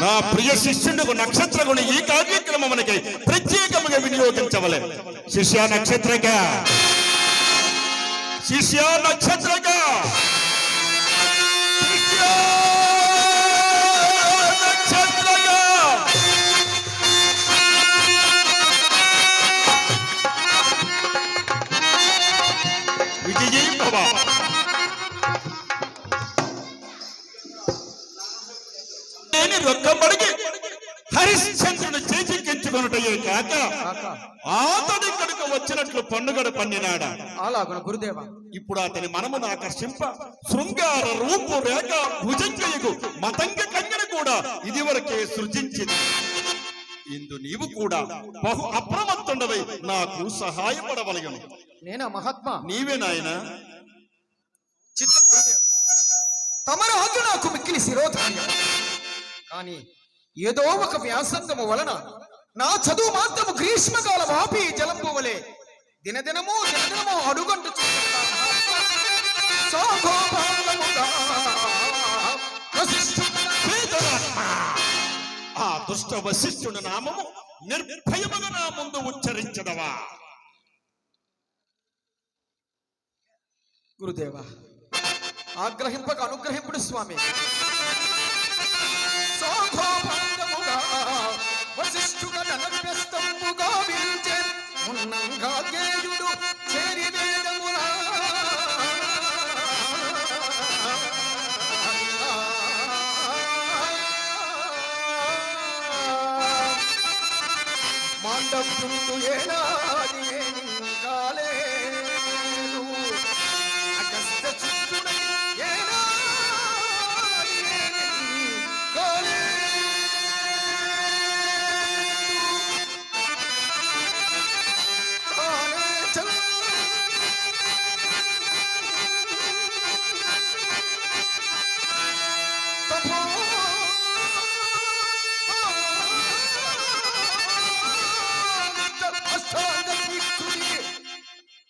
నా ప్రియ శిష్యుడు నక్షత్రగుని ఈ కార్యక్రమమునకి ప్రత్యేకముగా వినియోగించవలే. శిష్య నక్షత్రక. శిష్య నక్షత్రక. నక్షత్రక. విజయీ భవ. నేను రొక్కబడికి హరిశ్చంద్రుడు చేజిక్కించుకొనుటయే కాక అతడి కనుక వచ్చినట్లు పండుగడు పన్నినాడా అలాగున గురుదేవ. ఇప్పుడు అతని మనమును ఆకర్షింప శృంగార రూపు రేఖ భుజంగయకు మతంగ కన్యను కూడా ఇదివరకే సృజించింది. ఇందు నీవు కూడా బహు అప్రమత్తుండవై నాకు సహాయపడవలగను నేనా మహాత్మా? నీవే నాయనా. చిత్తం తమరాజు నాకు మిక్కిలి కానీ ఏదో ఒక వ్యాసంగము వలన నా చదువు మాత్రము గ్రీష్మకాల వాపి జలంబు వలె దినదినము దినదినము అడుగంటు ఆ దుష్ట వశిష్ఠుని నామము నిర్భయముగా నా ముందు ఉచ్చరించదవా? గురుదేవ ఆగ్రహింపక అనుగ్రహింపుడు స్వామి. వశిష్ఠుగా ననవ్యస్తంబుగా విరిచే గేయుడు చేరి వేదములా మాండవ్యుండు ఏనాది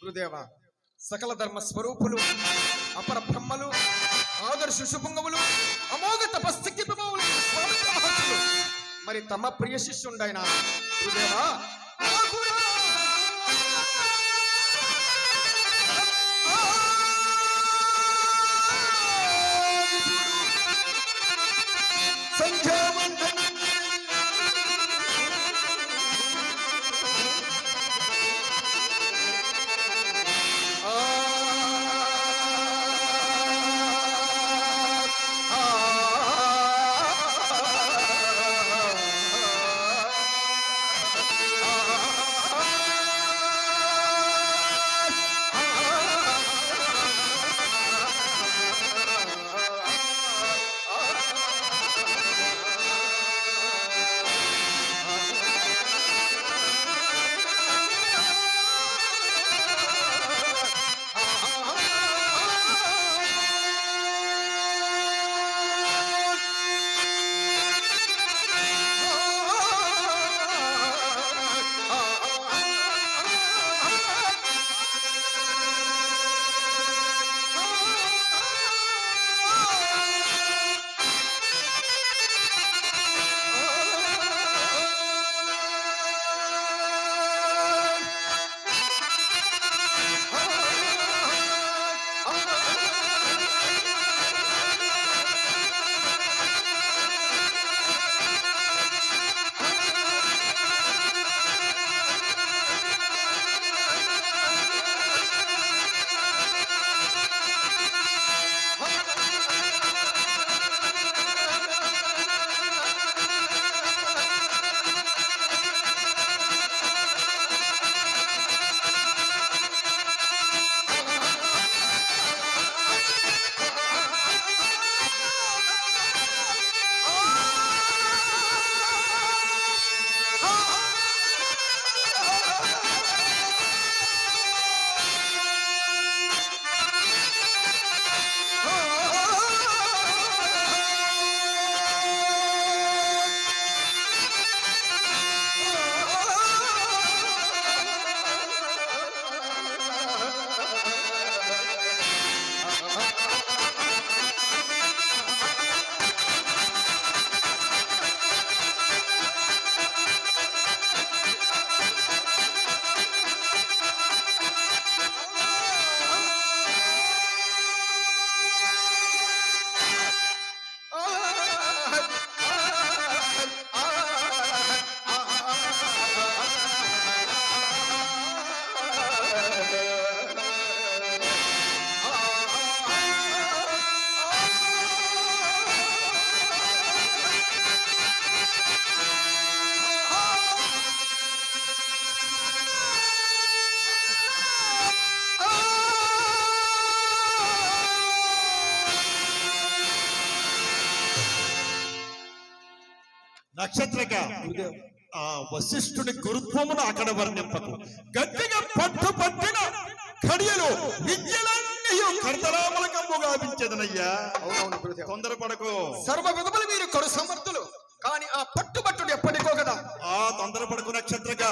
గురుదేవ సకల ధర్మ స్వరూపులు అపర బ్రహ్మలు ఆదర్శ శుభంగములు అమోఘ తపస్సు మరి తమ ప్రియ శిష్యుండైన గురుదేవా నక్షత్రక. ఆ వశిష్ఠుని గురుత్వమును అక్కడ వర్ణింపకు. గట్టిగా పట్టు పట్టిన కడియలు విద్యలన్నీ కర్తరామలకమ్ము గావించదనయ్యా. తొందరపడకు. సర్వ విధములు మీరు కడు సమర్థులు. కానీ ఆ పట్టుబట్టుడు ఎప్పటికో కదా. ఆ తొందరపడకు నక్షత్రక.